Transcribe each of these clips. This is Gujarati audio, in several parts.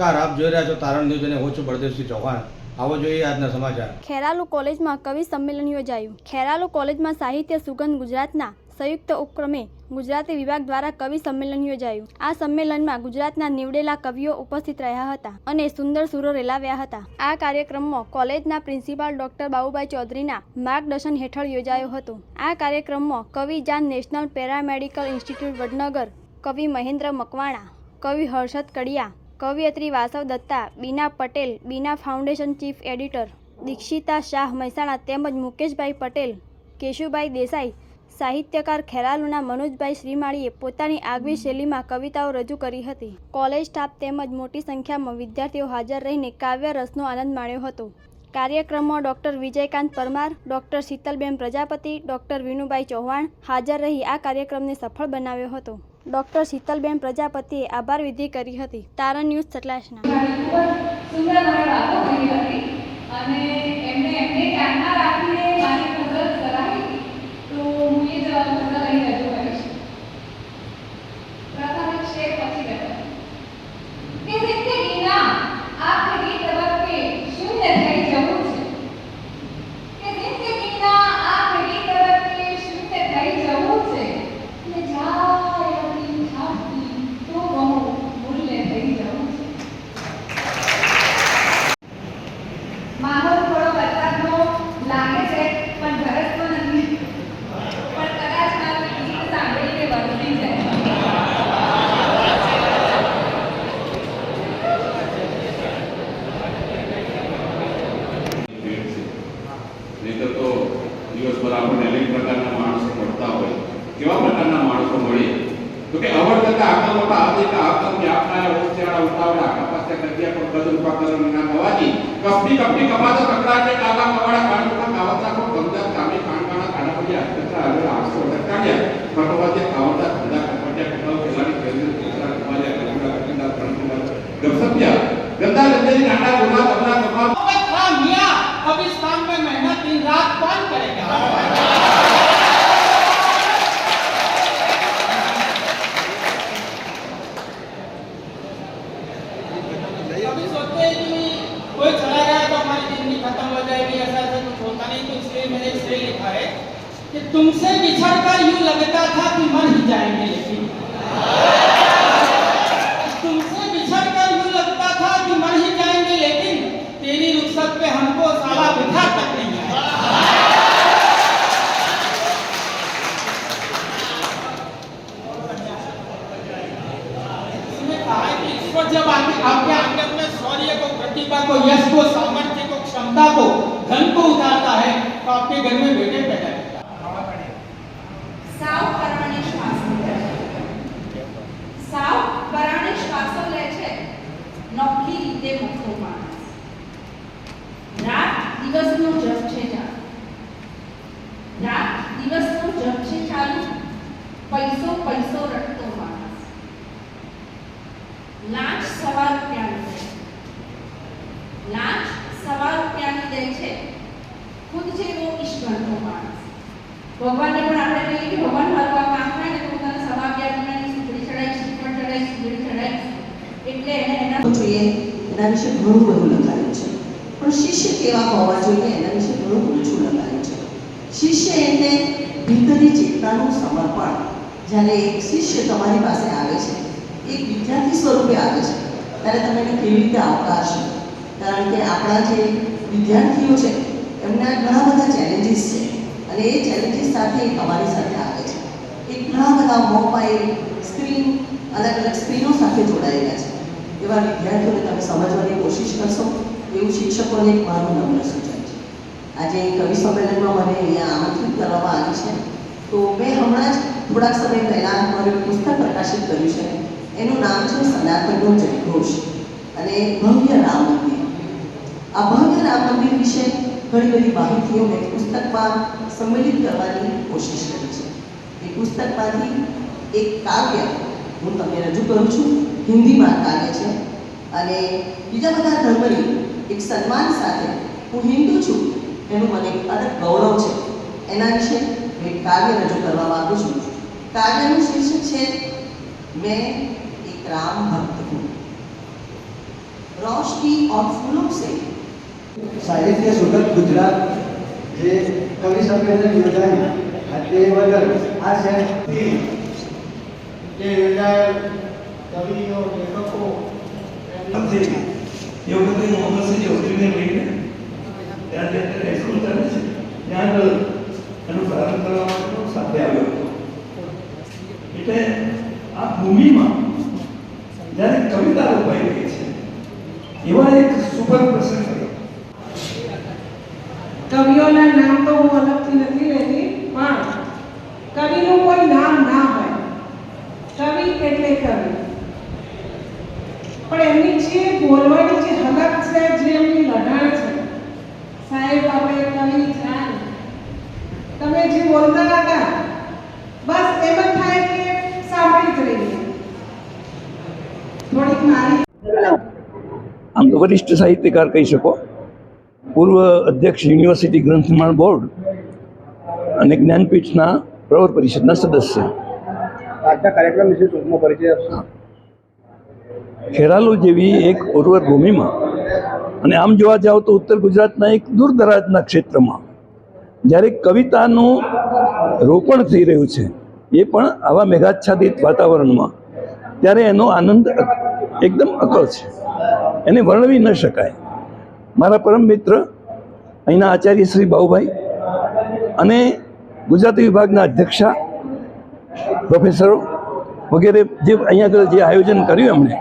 નમસ્કાર, આપ જોઈ રહ્યા છો તારણ ન્યૂઝ અને હું છું બળદેવસિંહ ચૌહાણ. આવો જોઈએ આજના સમાચાર. ખેરાલુ કોલેજમાં કવિ સંમેલન યોજાયું. ખેરાલુ કોલેજમાં સાહિત્ય સુગંધ ગુજરાતના સંયુક્ત ઉપક્રમે ગુજરાતી વિભાગ દ્વારા કવિ સંમેલન યોજાયું. આ સંમેલનમાં ગુજરાતના નીવડેલા કવિઓ ઉપસ્થિત રહ્યા હતા અને સુંદર સુરો રેલાવ્યા હતા. આ કાર્યક્રમમાં કોલેજના પ્રિન્સિપાલ ડોક્ટર બાબુભાઈ ચૌધરીના માર્ગદર્શન હેઠળ યોજાયો હતો. આ કાર્યક્રમમાં કવિ જાન નેશનલ પેરામેડિકલ ઇન્સ્ટિટ્યૂટ વડનગર, કવિ મહેન્દ્ર મકવાણા, કવિ Harshad Kadiya કવિયત્રી Vasav Datta, Bina Patel, Bina foundation chief editor, Dikshita Shah Mehsana તેમજ મુકેશભાઈ પટેલ, કેશુભાઈ દેસાઈ, સાહિત્યકાર ખેરાલુના મનોજભાઈ શ્રીમાળીએ પોતાની આગવી શૈલીમાં કવિતાઓ રજૂ કરી હતી. કોલેજ સ્ટાફ તેમજ મોટી સંખ્યામાં વિદ્યાર્થીઓ હાજર રહીને કાવ્ય રસનો આનંદ માણ્યો હતો. કાર્યક્રમમાં doctor Vijaykant Parmar, doctor Shitalben Prajapati, doctor Vinubhai Chauhan હાજર રહી આ કાર્યક્રમને સફળ બનાવ્યો હતો. ડોક્ટર શીતલબેન પ્રજાપતિએ આભાર વિધિ કરી હતી. તારણ ન્યૂઝ હતી અને એમને એમને ધ્યાનમાં રાખીને મારી ખૂબ જ સરાહી તો હું એ જ તમને લઈ રજૂ કરીશ પ્રથમ એક શેર પછી ગઝલ. કે જિંદગીના આખરી તબક્કે શૂન્ય થઈ જવું છે કે જિંદગીના આખરી તબક્કે શૂન્ય થઈ જવું છે ને જાય અતિ ઝાંખી તો બહુ મૂલ્ય થઈ જવું છે માહોલ થોડો વરસાદનો લાગે છે પણ ભરસતો નથી પણ કદાચ મારું ગીત સાંભળીને વરસી જાય ભેટ છે નહીંતર તો દિવસભર આપણને અનેક પ્રકારના માણસો મળતા હોય, કેવા પ્રકારના માણસો મળે? તો કે અવર થતા આગળ મોટા આદિકા આગળ કે આપના ઓછાળા ઉતાવળા આપણા પાસે કદ્યા પણ કદ રૂપા કરવાની ના થવાની કપની કપની કપાતો કકડાટે કાકા કવાડા કાણ કાકા કાવતા કો ગમદાર કામે કાણ કાણા કાણા પડી આટલા આગળ આઠસો ટકા ગયા ફટોવાતે કાવતા ધંધા કપટ્યા કપાવ ખેલાની ખેલની ખેતરા કમાજા કપડા કપડા ત્રણ કપડા ગપસપ્યા ગંદા ગંદાની નાટા ગોલા કપડા કપાવ. મિયા પાકિસ્તાન मियाँ अब इस काम में मेहनत दिन रात कौन करेगा कभी सोचते हैं कि कोई चला गया तो हमारी जिंदगी खत्म हो जाएगी ऐसा ऐसा कुछ होता नहीं तो इसलिए मैंने इसलिए लिखा है कि तुमसे बिछड़ कर यूं लगता था कि मर ही जाएंगे लेकिन तुमसे प्रतिभा को यश को सामर्थ्य को क्षमता को धन को उतारता है तो आपके घर में बेटे पैदा करता है સાવ પરાણે શ્વાસ લે છે સાવ પરાણે શ્વાસો લે છે નોખી રીતે મોટો માણસ રાત દિવસનો જપ છે ચાલુ રાત દિવસનો જપ છે ચાલુ પૈસો પૈસો રટતો માણસ લાંચ સવા રૂપિયાની એના વિશે ઘણું બધું લખાયું છે. પણ શિષ્ય કેવા હોવા જોઈએ એના વિશે ઘણું ઓછું લખાયું છે. શિષ્ય એટલે ભીતરી ચેતનાનું સમર્પણ. જ્યારે એક શિષ્ય તમારી પાસે આવે છે એક વિદ્યાર્થી સ્વરૂપે આવે છે. ત્યારે તમે એને કેવી રીતે આવકારશો? કારણ કે આપણા જે વિદ્યાર્થીઓ છે, એમના ઘણા બધા ચેલેન્જીસ છે. અને એ ચેલેન્જીસ સાથે તમારી સાથે આવે છે. એ ઘણા બધા મોબાઈલ સ્ક્રીન અલગ અલગ સ્ક્રીનો સાથે જોડાયેલા છે. એવા વિદ્યાર્થીઓને તમે સમજવાની કોશિશ કરશો, એવું શિક્ષકોને એક મારું નમ્ર સૂચન છે. આજે કવિ સંમેલનમાં મને અહીંયા આમંત્રિત કરવામાં આવી છે. તો મેં હમણાં જ થોડાક સમય પહેલાં મારું પુસ્તક પ્રકાશિત કર્યું છે. એનું નામ છે સનાતનનો જયઘોષ અને ભવ્ય રામ મંદિર. આ ભવ્ય રામ મંદિર વિશે ઘણી બધી માહિતીઓ મેં પુસ્તકમાં સંમેલિત કરવાની કોશિશ કરી છે. એ પુસ્તકમાંથી એક કાવ્ય હું તમને રજૂ કરું છું હિન્દીમાં કાર્ય છે. અને બીજા બધા ધર્મની એક સન્માન સાથે હું હિન્દુ છું, એનું મને એક અલગ ગૌરવ છે. એના વિશે હું એક કાર્ય રજૂ કરવા માગું છું. કાર્યનું શીર્ષક છે, મેં એક રામ ભક્ત હું રોશની ઓર ફૂલો સે. સાહિત્ય સુગત ગુજરાત, જે કવિ સંમેલન યોજાયું તે વગર આ શહેર જે યોજાયેલ કવિઓ લેખકો સમજે બધું એ વખતે મોહમ્મદ સૈયદ ચૌધરીને લઈને ત્યાં જે અત્યારે છે ત્યાં આગળ એનો પ્રારંભ કરવા માટેનો સાથે આવ્યો હતો એટલે આ ભૂમિમાં જ્યારે કવિતા રોપાઈ રહી છે એવા એક સુપર પ્રસંગ હતો કવિઓના નામ તો હું અલગથી નથી લેતી પણ કવિનું કોઈ નામ ના હોય કવિ એટલે કવિ પણ એમની જે બોલવાની જે હલક છે જે એમની લઢાણ છે સાહેબ આપણે કવિ જાણ તમે જે બોલતા હતા બસ એમ જ થાય કે સાંભળી જ રહીએ થોડીક મારી આમ તો વરિષ્ઠ સાહિત્યકાર કહી શકો. પૂર્વ અધ્યક્ષ યુનિવર્સિટી ગ્રંથ બોર્ડ અને જ્ઞાનપીઠના પ્રવર પરિષદના સદસ્ય. આજના કાર્યક્રમ વિશે ટૂંકમાં પરિચય આપશો? ખેરાલુ જેવી એક ઉર્વર ભૂમિમાં અને આમ જોવા જાવ તો ઉત્તર ગુજરાતના એક દૂર દરાજના ક્ષેત્રમાં જ્યારે કવિતાનું રોપણ થઈ રહ્યું છે, એ પણ આવા મેઘાચ્છાદિત વાતાવરણમાં, ત્યારે એનો આનંદ એકદમ અકળ છે. એને વર્ણવી ન શકાય. મારા પરમ મિત્ર, અહીંના આચાર્ય શ્રી બાઉભાઈ અને ગુજરાતી વિભાગના અધ્યક્ષા, પ્રોફેસરો વગેરે જે અહીંયા આગળ જે આયોજન કર્યું એમણે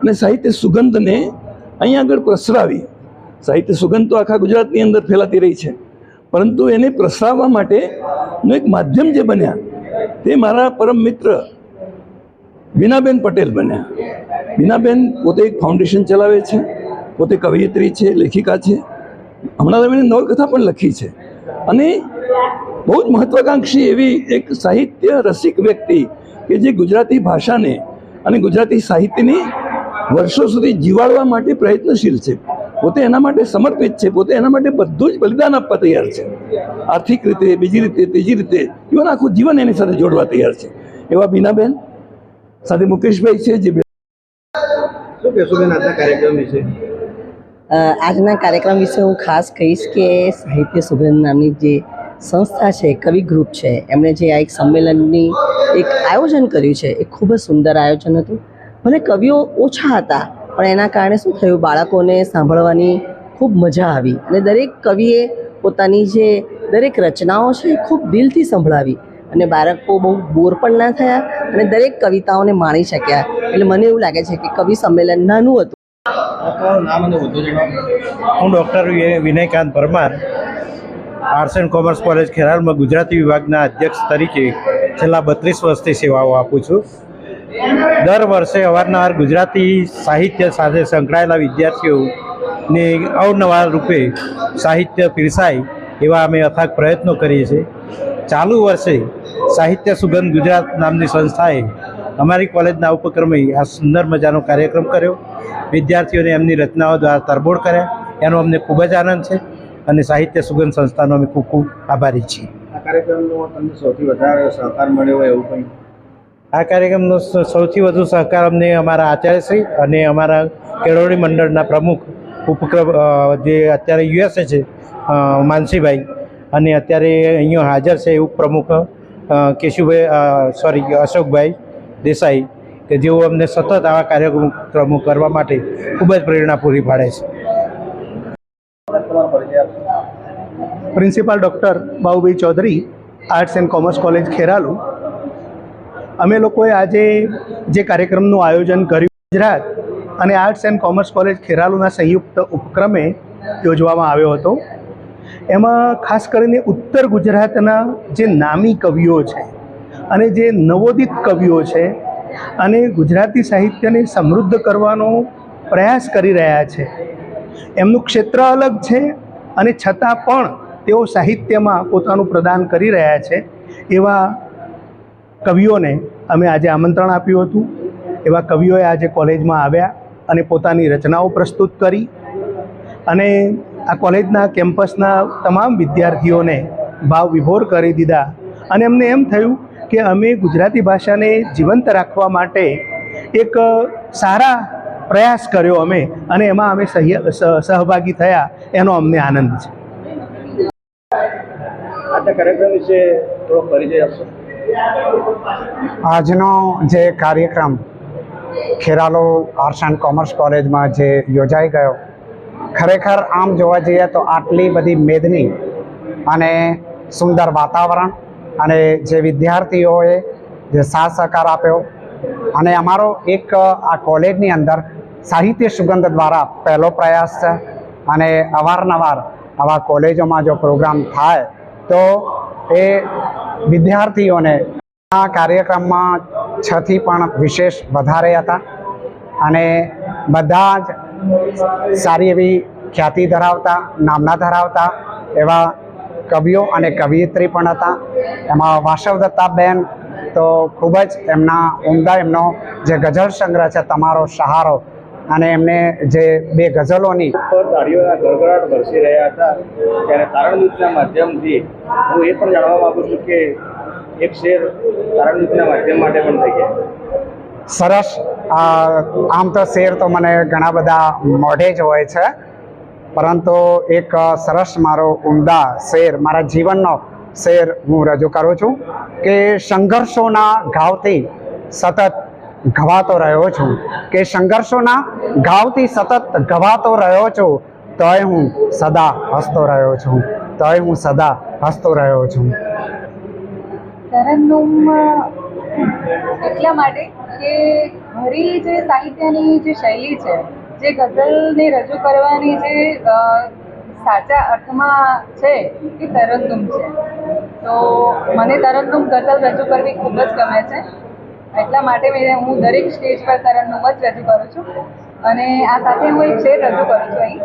અને સાહિત્ય સુગંધને અહીંયા આગળ પ્રસરાવી. સાહિત્ય સુગંધ તો આખા ગુજરાતની અંદર ફેલાતી રહી છે. પરંતુ એને પ્રસરાવવા માટેનું એક માધ્યમ જે બન્યા તે મારા પરમ મિત્ર બીનાબેન પટેલ બન્યા. બીનાબેન પોતે એક ફાઉન્ડેશન ચલાવે છે, પોતે કવયિત્રી છે, લેખિકા છે. હમણાં તમે નવલકથા પણ લખી છે. અને બહુ જ મહત્વાકાંક્ષી એવી એક સાહિત્ય રસિક વ્યક્તિ કે જે ગુજરાતી ભાષાને અને ગુજરાતી સાહિત્યની વર્ષો સુધી જીવાડવા માટે પ્રયત્નશીલ છે. પોતે એના માટે સમર્પિત છે. પોતે એના માટે બધું જ બલિદાન આપવા તૈયાર છે. આર્થિક રીતે બીજી રીતે ત્રીજી રીતે ઇવન આખું જીવન એની સાથે જોડવા તૈયાર છે. એવા બીનાબેન સાથે મુકેશભાઈ છે જે આજના કાર્યક્રમ વિશે હું ખાસ કહીશ કે સાહિત્ય સુગંધ નામની જે સંસ્થા છે કવિ ગ્રુપ છે એમણે જે આ એક સંમેલનની એક આયોજન કર્યું છે એ ખૂબ જ સુંદર આયોજન હતું. ભલે કવિઓ ઓછા હતા પણ એના કારણે શું થયું? બાળકોને સાંભળવાની ખૂબ મજા આવી અને દરેક કવિએ પોતાની જે દરેક રચનાઓ છે એ ખૂબ દિલથી સંભળાવી અને બાળકો બહુ બોર પણ ના થયા અને દરેક કવિતાઓને માણી શક્યા. એટલે મને એવું લાગે છે કે કવિ સંમેલન નાનું હતું. હું doctor Vinaykant Parmar arts and commerce college ખેરાલમાં Gujarati વિભાગના અધ્યક્ષ તરીકે છેલ્લા બત્રીસ વર્ષથી સેવાઓ આપું છું. દર વર્ષે અવારનવાર ગુજરાતી સાહિત્ય સાથે સંકળાયેલા વિદ્યાર્થીઓને અવનવા રૂપે સાહિત્ય પીરસાય એવા અમે અથાગ પ્રયત્નો કરીએ છીએ. ચાલુ વર્ષે સાહિત્ય સુગંધ ગુજરાત નામની સંસ્થાએ અમારી કોલેજના ઉપક્રમે આ સુંદર મજાનો કાર્યક્રમ કર્યો. વિદ્યાર્થીઓને એમની રચનાઓ દ્વારા તરબોળ કર્યા. એનો અમને ખૂબ જ આનંદ છે અને સાહિત્ય સુગંધ સંસ્થાનો અમે ખૂબ ખૂબ આભારી છીએ. આ કાર્યક્રમનો તમને સૌથી વધારે સહકાર મળ્યો એવું કંઈ? આ કાર્યક્રમનો સૌથી વધુ સહકાર અમને અમારા આચાર્યશ્રી અને અમારા કેળવણી મંડળના પ્રમુખ ઉપક્રમ જે અત્યારે યુએસએ છે માનસીભાઈ અને અત્યારે અહીંયા હાજર છે એવું પ્રમુખ કેશુભાઈ સોરી, અશોકભાઈ દેસાઈ કે જેઓ અમને સતત આવા કાર્યક્રમો કરવા માટે ખૂબ જ પ્રેરણા પૂરી પાડે છે. Principal doctor Bahubhai Chaudhary arts and commerce college Kheralu અમે લોકોએ આજે જે કાર્યક્રમનું આયોજન કર્યું ગુજરાત અને આર્ટ્સ એન્ડ કોમર્સ કોલેજ ખેરાલુના સંયુક્ત ઉપક્રમે યોજવામાં આવ્યો હતો. એમાં ખાસ કરીને ઉત્તર ગુજરાતના જે નામી કવિઓ છે અને જે નવોદિત કવિઓ છે અને ગુજરાતી સાહિત્યને સમૃદ્ધ કરવાનો પ્રયાસ કરી રહ્યા છે. એમનું ક્ષેત્ર અલગ છે અને છતાં પણ તેઓ સાહિત્યમાં પોતાનું પ્રદાન કરી રહ્યા છે એવા કવિઓને અમે આજે આમંત્રણ આપ્યું હતું. એવા કવિઓએ આજે કોલેજમાં આવ્યા અને પોતાની રચનાઓ પ્રસ્તુત કરી. અને આ કોલેજના કેમ્પસના તમામ વિદ્યાર્થીઓને ભાવ વિભોર કરી દીધા. અને અમને એમ થયું કે અમે ગુજરાતી ભાષાને જીવંત રાખવા માટે એક સારા પ્રયાસ કર્યો અમે અને એમાં અમે સહભાગી થયા. એનો અમને આનંદ છે. આજના કાર્યક્રમ વિશે થોડો પરિચય આપશો? આજનો જે કાર્યક્રમ ખેરાલો આર્ટ્સ એન્ડ કોમર્સ કોલેજમાં જે યોજાઈ ગયો, ખરેખર આમ જોવા જઈએ તો આટલી બધી મેદની અને સુંદર વાતાવરણ અને જે વિદ્યાર્થીઓએ જે સાથ સહકાર આપ્યો અને અમારો એક આ કોલેજની અંદર સાહિત્ય સુગંધ દ્વારા પહેલો પ્રયાસ છે અને અવારનવાર આવા કોલેજોમાં જો પ્રોગ્રામ થાય તો એ વિદ્યાર્થીઓને આ કાર્યક્રમમાં છથી પણ વિશેષ વધારે હતા અને બધા જ સારી એવી ખ્યાતિ ધરાવતા, નામના ધરાવતા એવા કવિઓ અને કવિયત્રી પણ હતા. એમાં વાસવદત્તાબેન તો ખૂબ જ એમના ઉમદા એમનો જે ગઝલ સંગ્રહ છે, તમારો સહારો અને એમને જે બે ગઝલોની તાળીઓના વરસી રહ્યા હતા. ત્યારે તારણદૂતના માધ્યમથી હું એ પણ જાણવા માંગુ છું કે એક શેર તારણદૂતના માધ્યમ માટે પણ થઈ ગયા. સરસ. આમ તો શેર તો મને ઘણા બધા મોઢે જ હોય છે. પરંતુ એક સરસ મારો ઉમદા શેર મારા જીવનનો શેર હું રજૂ કરું છું કે સંઘર્ષોના ઘાવથી સતત ઘવાતો રહ્યો છું. કે સંઘર્ષોના ઘાવથી સતત ઘવાતો રહ્યો છું, તોય હું સદા હસતો રહ્યો છું. તોય હું સદા હસતો રહ્યો છું. તરન્નુમ, એટલા માટે કે ઘરી જે સાહિત્યની જે શૈલી છે, જે ગઝલને રજૂ કરવાની જે સાચા અર્થમાં છે એ તરન્નુમ છે. તો મને તરન્નુમ ગઝલ રજૂ કરવી ખૂબ જ ગમે છે. એટલા માટે મેં હું દરેક સ્ટેજ પર તરણનું જ રજૂ કરું છું. અને આ સાથે હું એક શેર રજૂ કરું છું અહીં.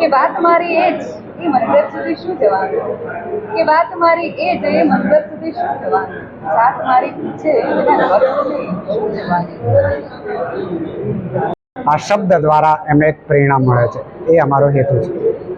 કે વાત મારી એ જ, એ મંદિર સુધી શું જવાનું? કે વાત મારી એ જ, એ મંદિર સુધી શું જવાનું? સાથ મારી સુધી શું જવાનું? આ શબ્દ દ્વારા એમને એક પ્રેરણા મળે છે. એ અમારો હેતુ છે.